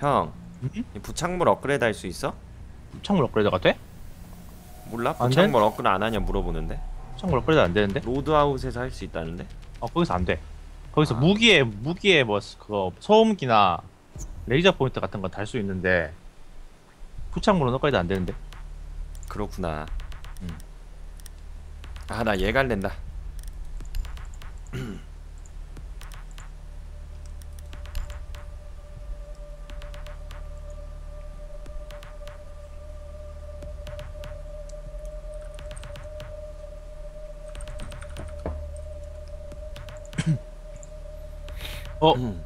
형, 응? 이 부착물 업그레이드 할 수 있어? 창문 업그레이드가 돼? 몰라? 안 부착물 업그레이드 안 하냐 물어보는데. 창문 업그레이드 안 되는데? 로드아웃에서 할 수 있다는데. 어 거기서 안 돼. 거기서 아. 무기에 무기에 뭐 그거 소음기나 레이저 포인트 같은 거달수 있는데 부착물은 업그레이드 안 되는데? 그렇구나. 음. 아, 나얘 갈랜다. 어 음.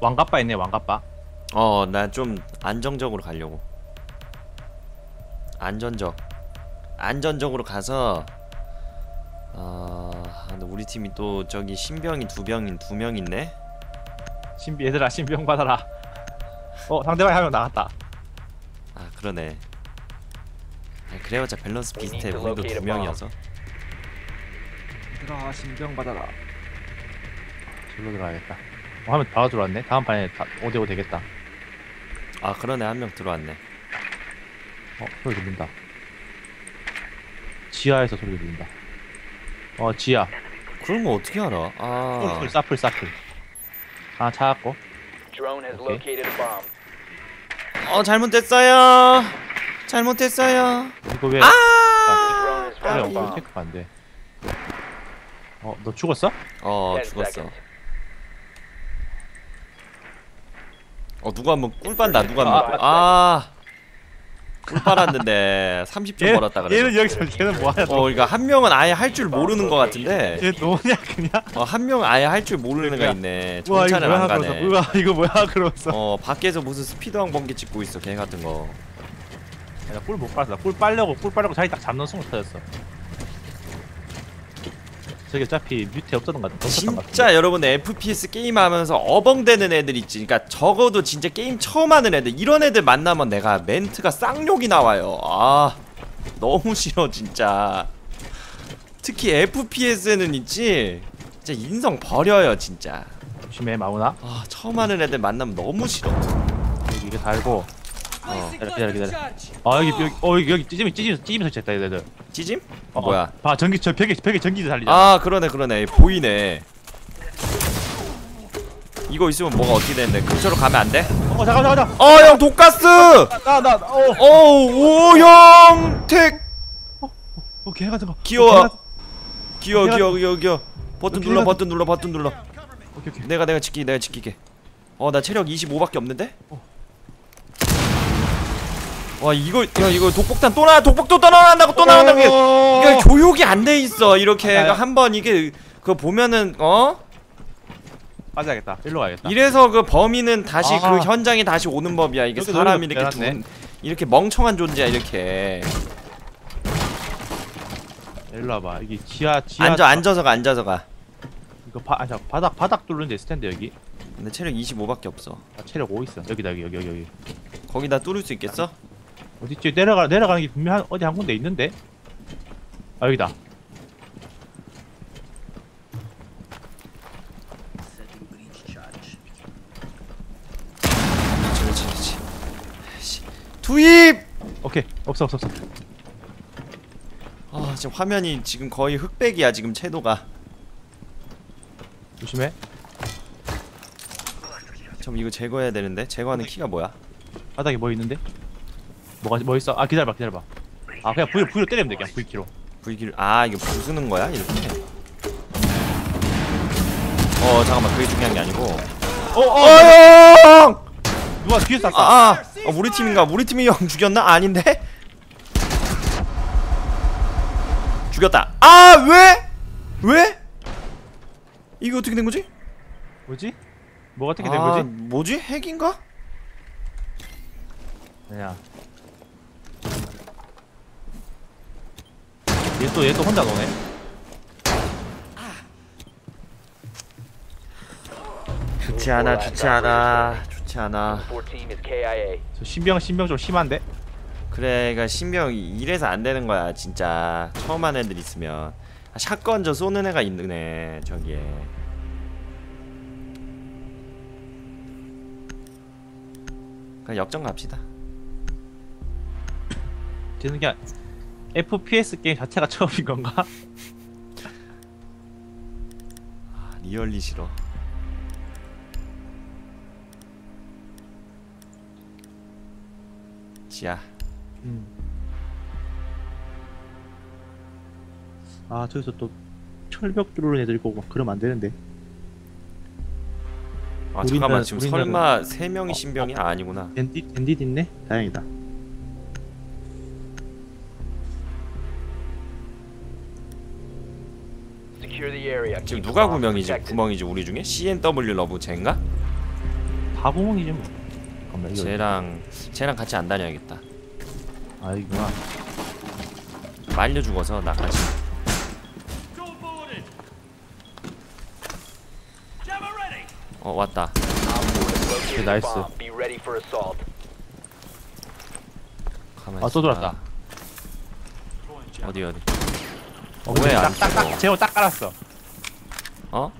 왕갑바 있네 왕갑바. 어, 나 좀 안정적으로 가려고. 안전적. 안전적으로 가서 어, 근데 우리 팀이 또 저기 신병이 두 병인 두 명 있네. 신비 얘들아 신병 받아라. 어 상대방이 한명 나갔다. 아, 그러네. 아, 그래봤자 밸런스 비슷해. 우리도 두. 명이어서. 얘들아 신병 받아라. 절로 들어가야겠다. 어, 하면 다 들어왔네. 다음 판에 다 5대5 되겠다. 아, 그러네. 한 명 들어왔네. 어 소리 들린다. 지하에서 소리 들린다. 어 지하. 그런 거 어떻게 알아? 아, 풀 사플 사플. 하나 찾았고. Drone has Okay. located a bomb. 어 잘못됐어요. 잘못됐어요. 이거 왜? 아! Drone 왜 a 엉덩이 bomb. 체크가 안 돼? 어, 너 죽었어? 어 죽었어. seconds. 어 누가 한번 꿀 빤다. 누가 아, 한번 아. 꿀 빨았는데 30점 벌었다 그래. 얘는 여기서 걔는 뭐하냐? 어 그러니까 한 명은 아예 할 줄 모르는 것 같은데 얘 노냐 그냥? 어, 한 명은 아예 할 줄 모르는 애가 있네. 이거 정찰을 뭐야 안 가네. 우와 이거 뭐야 그러면서 어 밖에서 무슨 스피드왕 번개 찍고 있어 걔 같은 거. 나꿀못 빨았어 꿀 빨려고 꿀 빨려고 자기 딱 잡는 순간 터졌어 저기 어차피 뮤테 없었던 것 같아 진짜 여러분 FPS 게임 하면서 어벙대는 애들 있지. 그러니까 적어도 진짜 게임 처음 하는 애들 이런 애들 만나면 내가 멘트가 쌍욕이 나와요. 아 너무 싫어 진짜. 특히 FPS에는 있지. 진짜 인성 버려요 진짜. 조심해 마우나 아 처음 하는 애들 만나면 너무 싫어. 여기 이게 달고 어 기다려 기다려 기다려. 아 여기 여기 어 여기 여기 찌짐 찌짐 찌짐 설치했다 얘들. 찌짐? 어, 뭐야? 봐 전기 저 벽에 벽에 전기도 달리잖아 아 그러네 그러네. 보이네. 이거 있으면 뭐가 어떻게 되는데? 근처로 가면 안 돼? 어 잠깐 잠깐 잠깐. 어 형 독가스! 나나어. 어우 오형 택! 어, 개 같은 거 귀여워. 어, 귀여워 내가- 귀여워 귀여워 귀여워. 버튼 눌러 버튼 눌러 버튼 눌러. 오케이 오케이. 내가 내가 지키게 내가 지키게. 어 나 체력 25밖에 없는데? 어. 와 이거 야 이거 독폭탄 또 나 독폭도 또 나온다고 또 나온다고 이게 어, 이게 교육이 안 돼 있어. 이렇게 아, 야. 한번 이게 그거 보면은 어? 빠져야겠다. 일로 가야겠다. 이래서 그 범인은 다시 아. 그 현장에 다시 오는 법이야. 이게 사람이 이렇게. 둔 이렇게 멍청한 존재야 이렇게. 일로 와봐. 여기 지하 지하 앉아 앉아서 가 앉아서 가. 이거 바, 잠깐, 바닥 바닥 뚫는 데 있을 텐데 여기. 근데 체력 25밖에 없어. 아, 체력 5 있어. 여기다 여기 여기 여기 여기. 거기다 뚫을 수 있겠어? 어디지? 내려가 내려가는 게 분명 한, 어디 한 군데 있는데? 아 여기다. 그렇지 그렇지 그렇지 씨. 투입! 오케이. 없어 없어 없어. 아 지금 화면이 지금 거의 흑백이야 지금 채도가. 조심해. 참 이거 제거해야 되는데? 제거하는 키가 뭐야? 바닥에 뭐 있는데 뭐가 뭐 있어 아 기다려봐 기다려봐 아 그냥 V V로 때리면 돼 그냥 V 키로 V기를 아 이거 부수는 거야 이렇게? 어 잠깐만 그게 중요한 게 아니고 어어 어형! 누가 뒤에서 쐈어 아, 아 어, 우리 팀인가? 우리 팀이 형 죽였나? 아닌데? 죽였다 아 왜? 왜? 이게 어떻게 된 거지? 뭐지 뭐 어떻게 된 아, 거지 뭐지? 핵인가? 그 얘 또 얘 또 혼자 노네. 좋지 않아 좋지 않아 좋지 않아. 저 신병 신병 좀 심한데? 그래 그니까 신병 이래서 안 되는 거야 진짜. 처음 하는 애들 있으면. 아, 샷건 저 쏘는 애가 있네 저기에. 그냥 역전 갑시다. 쟤는 그냥 FPS 게임 자체가 처음인 건가? 아, 리얼리 싫어. 지야. 음. 아 저기서 또 철벽 뚫는 애들 있고 막 그러면 안 되는데 아 우리는- 잠깐만 지금 우리는- 설마 세 명이 어, 신병이 어. 아니구나. 댄디 댄디 있네 다행이다 지금 누가 protected. 구멍이지 우리 중에? CNW 러브 쟤인가? 다 구멍이지 뭐 잠깐만 이거 쟤랑 쟤랑 같이 안 다녀야겠다. 아 이구나 말려 죽어서 나까지. 어 왔다. A 나이스. 아, 또 있어봐. 돌았다. 어디 어디? 어, 왜안 딱딱딱? 제모 딱 깔았어 어?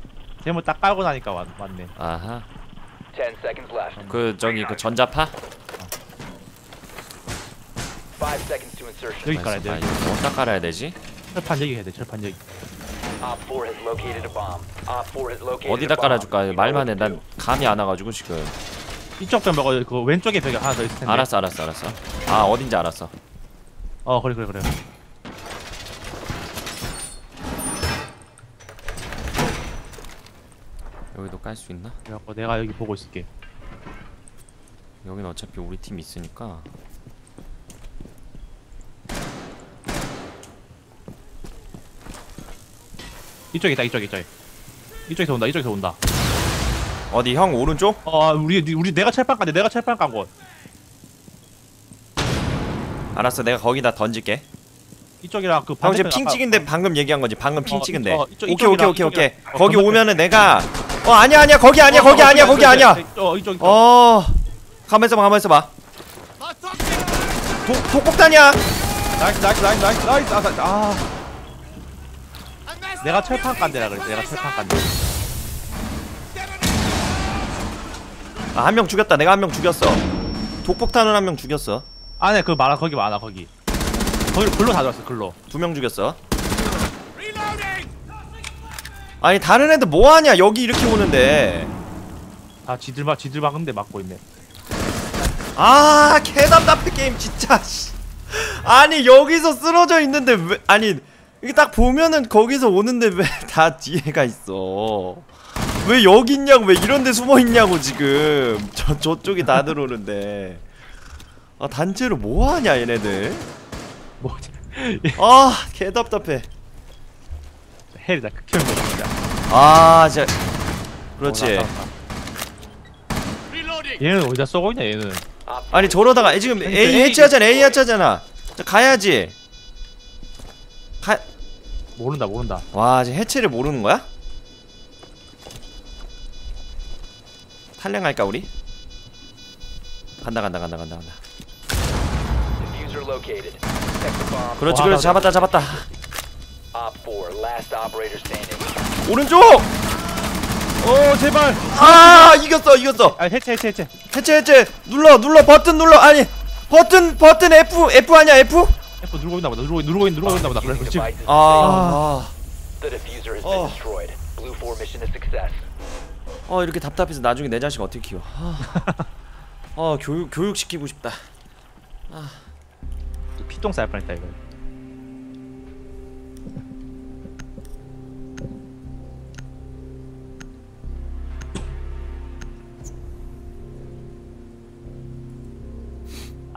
제모 딱 깔고 나니까 왔, 왔네 아하. 10 seconds left. 그 저기 그 전자파? 5 seconds to insertion. 여기 깔아야 돼 어디다 깔아야 되지? 철판 여기 해야 돼 철판 여기 Op 4 has located a bomb. Op 4 has located 어디다. 깔아줄까? 말만 해. what to 난 감이 안 와가지고 지금. 이쪽 벽 먹어 그 왼쪽에 벽에 하나 더 있을 텐데 알았어, 알았어, 알았어. 아 어딘지 알았어. 어 그래 그래 그래 여기도 깔수 있나? 그래갖고 내가 여기 보고 있을게 여긴 어차피 우리 팀 있으니까. 이쪽에 있다 이쪽에 이쪽에 이쪽에서 온다 이쪽에서 온다 어디 형 오른쪽? 어 우리 우리 내가 철판 깐데 내가 철판 깐곳 알았어, 내가 거기다 던질게. 이쪽이랑 그 형 지금 핑 아까- 찍은데 방금 얘기한 거지. 방금 핑 어, 찍은데. 어, 이쪽- 오케이, 오케이, 이쪽이랑 오케이, 오케이. 어, 거기 오면은 내가 어 아니야, 아니야, 거기 아니야, 거기 어, 아니야, 거기 아니야. 어 이쪽 이쪽 어, 가만 있어봐, 가만 있어봐. 독 독폭탄이야. 나이스 나이스 나이스 나이스 나이스 아, 아, 아. 내가 철판 깐데라 그랬어 내가 철판 깐데 아, 한 명 죽였다. 내가 한 명 죽였어. 독폭탄은 한명 죽였어. 안에 그 많아 거기 많아 거기 거기 글로 다 들어왔어 글로 두 명 죽였어. 아니 다른 애들 뭐 하냐? 여기 이렇게 오는데. 다 지들 막 지들 막은데 막고 있네 아, 개답답해 게임 진짜. 씨. 아니 여기서 쓰러져 있는데 왜? 아니 이게 딱 보면은 거기서 오는데 왜 다 뒤에가 있어? 왜 여기 있냐고? 왜 이런데 숨어 있냐고 지금. 저 저쪽이 다 들어오는데. 아 단체로 뭐 하냐 얘네들? 뭐 아 개답답해. 헬이다 극혐이다 진짜 아 진짜. 그렇지. 어. 얘는 어디다 쏘고 있냐 얘는 four 아니 저러다가 지금 그러니까 A A- 해체하잖아 A 해체하잖아 자, 가야지 가... 모른다 모른다 와 지금 해체를 모르는 거야? 탈랭할까 우리? 간다 간다 간다 간다 간다. 그렇지 와, 그렇지 나- 잡았다 잡았다 Op 4, last operator standing. 오른쪽! 오 제발. 아 이겼어 이겼어. 아 해체 해체 해체. 해체 해체. 눌러 눌러 버튼 눌러. 아니 버튼 버튼 F F 아니야 F? F 누르고 있나 보다. 누르고 누르고 있 누르고 있나 보다. 그래 그렇지 아, The diffuser has been destroyed. Blue 4 mission a success. 어 이렇게 답답해서 나중에 내 자식 어떻게 키워? 아, 아 교육 교육 시키고 싶다. 피똥 쌀 뻔했다 이거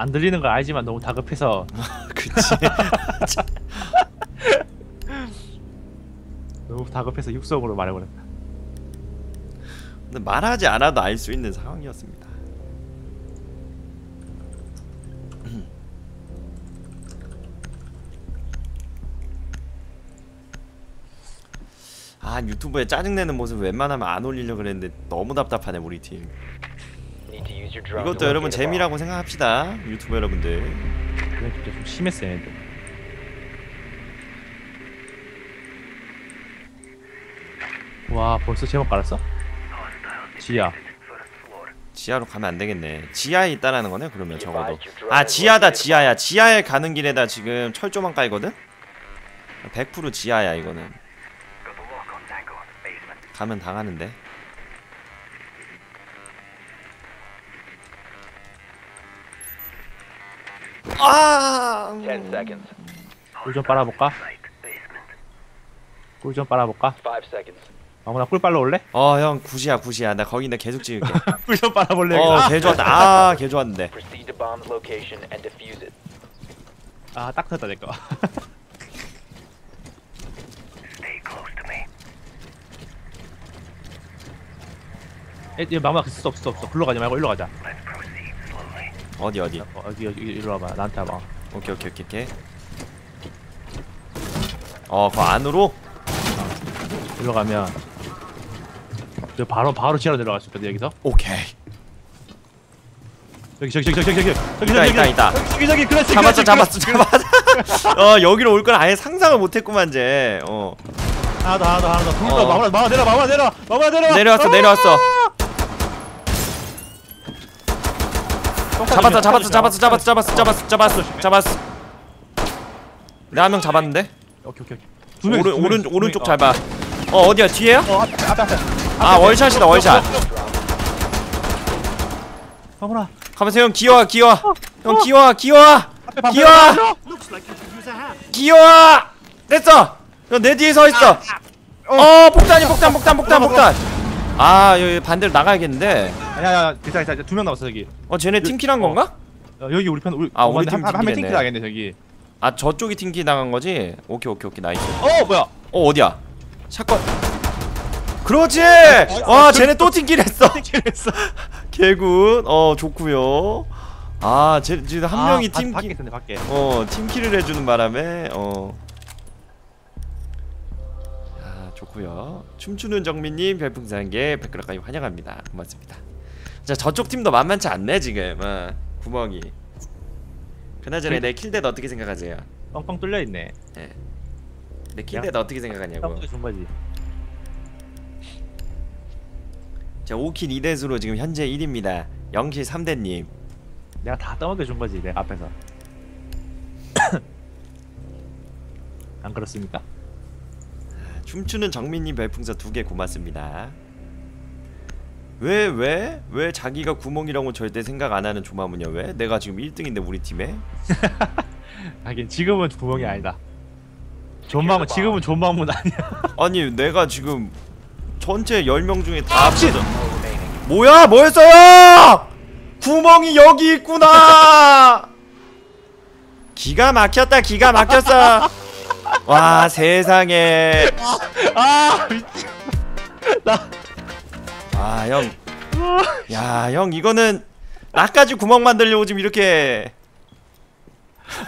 안 들리는 걸 알지만 너무 다급해서 그치 너무 다급해서 육성으로 말해버렸다 근데 말하지 않아도 알 수 있는 상황이었습니다. 아 유튜브에 짜증내는 모습 웬만하면 안 올리려 그랬는데 너무 답답하네 우리 팀. 이것도 여러분. 재미라고 생각합시다 유튜브 여러분들. 그래 진짜 좀 심했어 얘네들 와 벌써 제목 깔았어? 지야 지하로 가면 안 되겠네. 지하에 있다라는 거네. 그러면 적어도. 아 지하다 지하야. 지하에 가는 길에다 지금 철조망 깔거든. 100% 지하야 이거는. 가면 당하는데. 아. 10 seconds. 꿀좀 빨아볼까? 꿀 좀 빨아볼까? 5 seconds. 아무나 꿀 빨러 올래? 어형 굿이야 굿이야. 나 거기 나 계속 찍을게. 꿀 좀 빨아볼래? 어, 개 좋았다. 아, 개 좋았는데. Proceed to bomb's location and defuse it. 아, 딱 됐다, 내 거. 에, 얘 마마 있을 수 없어 없어. 글로 가지 말고 일로 가자. 어디 어디. 어, 여기 여기 일로 와봐. 나한테 와봐. 오케이 오케이 오케이 오케이. 어, 그 안으로? 일로 가면 저 바로 바로 지하로 내려갈 수 있거든 여기서. 오케이. 여기 저기 저기 저기 저기 저기 저기 있다, 저기 있다, 있다. 저기 저기 그렇지. 잡았어, 잡았어, 잡았어. 어, 여기로 올 건 아예 상상을 못 했구만, 제. 어. 하나 더 하나 더 하나 더. 어. 어. 마마 마마 내려 마마 내려 마마 내려. 내려왔어, 내려왔어. 잡았어, 잡았어, 잡았어, 잡았어, 잡았어, 잡았어, 잡았어, 잡았어. 내가 한 명 잡았는데? 오케이 오케이. 오케이. 오른 오른. 오른쪽 잘 봐. 어, 어디야? 뒤에야? 어 앞에 앞에 앞에. 아, 월샷이다, 월샷. 마무라. 가면서 형 기어와, 기어와. 형 기어와, 기어와. 기어와. 기어와. 됐어. 형 내 뒤에 서 있어. 어, 폭탄이 폭탄, 폭탄, 폭탄, 폭탄. 아, 여기 반대로 나가야겠는데. 야야 괜찮아 괜찮아 두명 남았어 여기. 어, 쟤네 팀킬한 건가? 어, 여기 우리 편 우리 아, 우리 팀 한명 팀이랬네. 팅킬 나겠네 저기. 아, 저쪽이 팀킬 당한 거지? 오케이, 오케이, 오케이, 나이스. 어 뭐야? 어 어디야? 샷건. 그렇지. 와 쟤네 또 팀킬했어. 팅킬했어. 개굿. 어 좋고요. 아쟤 지금 한 명이 아, 밖에 팀킬. 어 팀킬을 해주는 바람에 어. 아 좋고요. 춤추는 정민님 별풍선 개 백그라까지 환영합니다. 고맙습니다. 자 저쪽 팀도 만만치 않네 지금. 어, 구멍이. 그나저나 내 킬대도 어떻게 생각하세요? 뻥뻥 뚫려 있네. 내 킬대도 어떻게 생각하냐고. 뻥뻥 준 거지. 자 5킬 2대수로 지금 현재 1입니다. 0킬 3대님. 내가 다 떠먹여 준 거지 내 앞에서. 안 그렇습니까? 춤추는 정민님 별풍선 두 개 고맙습니다. 왜 왜? 왜 자기가 구멍이라고 절대 생각 안 하는 조마무냐 왜? 내가 지금 1등인데 우리 팀에? 하긴 지금은 구멍이 아니다. 존마문 지금은 존마문 아니야. 아니 내가 지금 전체 10명 중에 다 아, 씨! 합쳐서 뭐야 뭐였어요? 구멍이 여기 있구나 기가 막혔다 기가 막혔어 와 세상에. 아 미치. 나아 형. 야형 이거는 나까지 구멍 만들려고 지금 이렇게.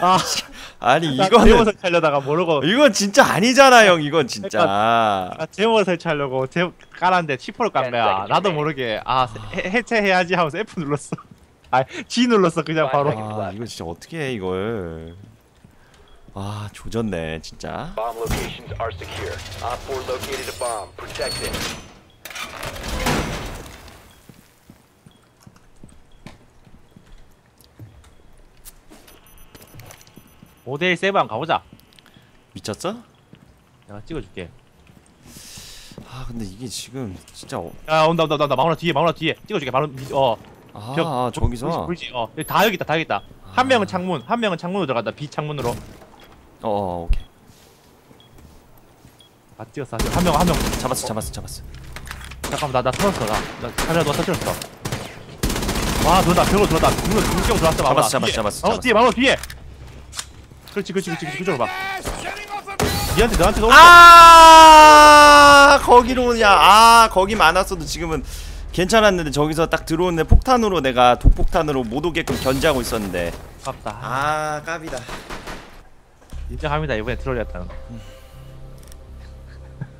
아, 아니 이거는 설치하려다가 모르고. 이건 진짜 아니잖아 형 이건 진짜. 아, 제모 설치하려고 제 깔았는데 치포를 깐 거야. 나도 모르게. 아 해, 해체해야지 하면서 F 눌렀어. 아 G 눌렀어 그냥 바로. 아 이거 진짜 어떻게 해 이걸 아 조졌네 진짜 Bomb locations are secure. Op 4 located a bomb. Protect it. 오대1 세이브 한 가보자. 미쳤어? 내가 찍어줄게. 아 근데 이게 지금 진짜 어, 야 온다 온다 온다 마누라 뒤에 마누라 뒤에 찍어줄게 바로 미- 어 아, 벽, 아 저기서 보이지 어 여기 다 여기 있다 다 여기 있다 한 명은 창문 한 명은 창문으로 들어간다 B 창문으로 어, 어 오케이. 아 찍었어 한 명 한 명. 잡았어 잡았어 잡았어. 잠깐만 나나 터졌어 나나 카메라 누가 터졌어. 와 들어다 벽으로 들어다. 문으로 문격으로 들어왔어 잡았어, 잡았어. 잡았어, 잡았어. 뒤에 마누라 뒤에. 그렇지 그렇지 그렇지 그렇지. 그쪽으로 봐. 니한테 너한테도 아 거기로 오냐. 아 거기 많았어도 지금은 괜찮았는데 저기서 딱 들어오는데 폭탄으로 내가 독폭탄으로 못 오게끔 견제하고 있었는데. 아깝다. 아 깝이다 인정합니다. 이번에 트롤이었다는 거.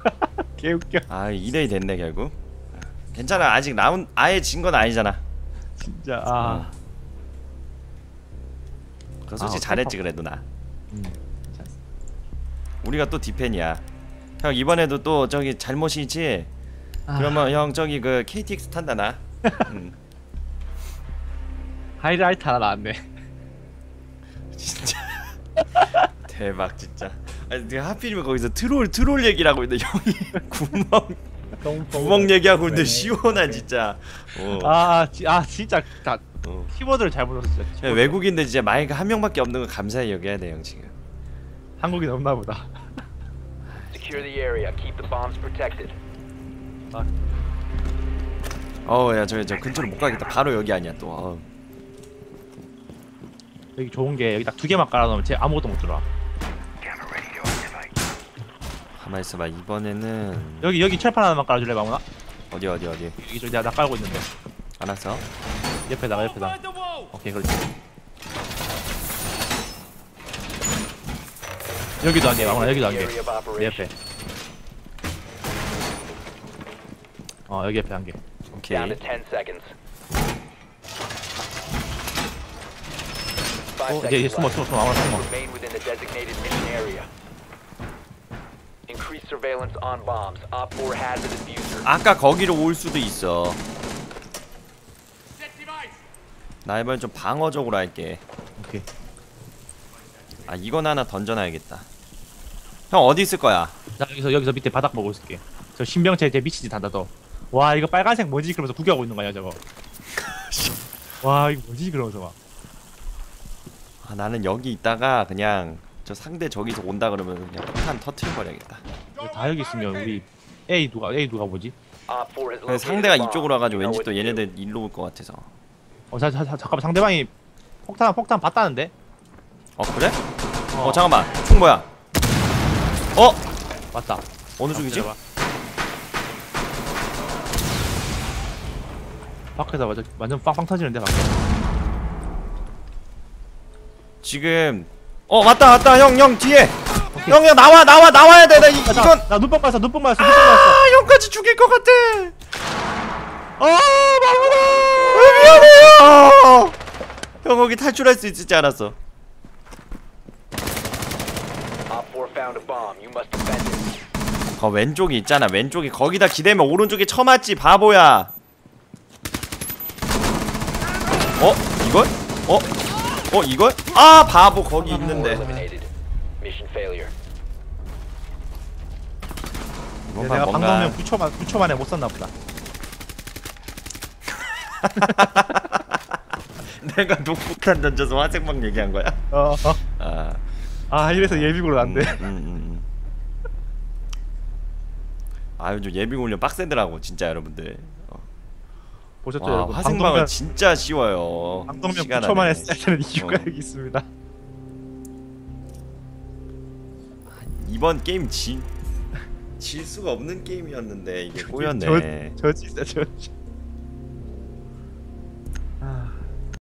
개웃겨. 아 2대2 됐네 결국. 괜찮아. 아직 라운 아예 진 건 아니잖아. 진짜. 아. 그 솔직히 아, 잘했지 그래도 나. 음. 우리가 또 디펜이야. 형 이번에도 또 저기 잘못이지? 아. 그러면 형 저기 그 KTX 탄다 나. 음. 하이라이트 하나 나왔네. 진짜 대박 진짜. 아니 내가 하필이면 거기서 트롤 트롤 얘기를 하고 있는데 형이 구멍 구멍 얘기하고 있는데 시원한 진짜. 어. 아, 지, 아 진짜 다 어. 키보드를 잘 불렀어. 야, 외국인들 진짜 마이크 한 명밖에 없는 거 감사히 여겨야 돼형 지금. 한국인 없나 보다. Secure the area. Keep the bombs protected. 어야 저저 근처로 못 가겠다. 바로 여기 아니야 또. 어. 여기 좋은 게 여기 딱 두 개만 깔아놓으면 쟤 아무것도 못 들어. 가만 있어봐 이번에는 여기 여기 철판 하나만 깔아줄래 마무나? 어디 어디 어디. 여기 저 내가 나 깔고 있는데 알았어. 옆에다가 옆에다. 오케이 그렇지. 여기도 한 개, 마무나 여기도 한 개. Area of 내 operation. 옆에. 어 여기 옆에 한 개. 오케이. Down to 10 seconds. Five 어, 얘, 얘 seconds 숨어. 숨어 숨어 마무나 숨어. 아까 거기로 올 수도 있어. 나 이번엔 좀 방어적으로 할게. 오케이. 아 이건 하나 던져놔야겠다. 형 어디 있을 거야? 나 여기서 여기서 밑에 바닥 보고 있을게. 저 신병채 제 미친 짓 한다 또. 와 이거 빨간색 뭐지? 그러면서 구경하고 있는 거야 저거. 와 이거 뭐지? 그러면서 막. 아, 나는 여기 있다가 그냥 저 상대 저기서 온다 그러면 그냥 폭탄 터트려 버려야겠다. 이거 다 여기 있으면 우리 A 누가 A 누가 뭐지? Op 4 has 근데 located 상대가. 이쪽으로 와가지고 왠지 또. 얘네들 일로 올 것 같아서. 어 자, 자, 자, 잠깐만 상대방이 폭탄 폭탄 봤다는데? 어 그래? 어, 잠깐만 총 뭐야? 어 맞다. 어느 쪽이지? 기다려봐. 밖에서 완전 완전 빵빵 터지는데 밖에. 지금 어 왔다 왔다 형 형 뒤에. 형 형 나와 나와 나와야 돼나 이건 나 눈뽕 맞았어 눈뽕 맞았어 눈뽕 맞았어. 아 형까지 죽일 것 같아. 어 마무라 미안해요. 형 거기 탈출할 수 있을지 알았어. Op 4 found a bomb. You must defend it. 거 왼쪽이 있잖아 왼쪽이 거기다 기대면 오른쪽에 쳐맞지 바보야 어? 이걸? 어? 어 이걸? 아 바보 거기 있는데. Mission failure. 뭔가 내가 뭔가 방송면 9초 만 9초 만에 못 썼나 보다. 내가 녹폭탄 던져서 화생방 얘기한 거야? 어. 어. 아 아 이래서 예비구로 안 돼. 음, 음, 음, 음. 아 요즘 예비 훈련 빡세더라고 진짜 여러분들 어. 보셨죠 와 여러분? 화생방은 방송면 진짜 쉬워요 방송면 시간 9초 만에 안에. 써야 되는 이유가 어. 여기 있습니다. 이번 게임 진... 질 수가 없는 게임이었는데 이게 꼬였네 저 진짜 저.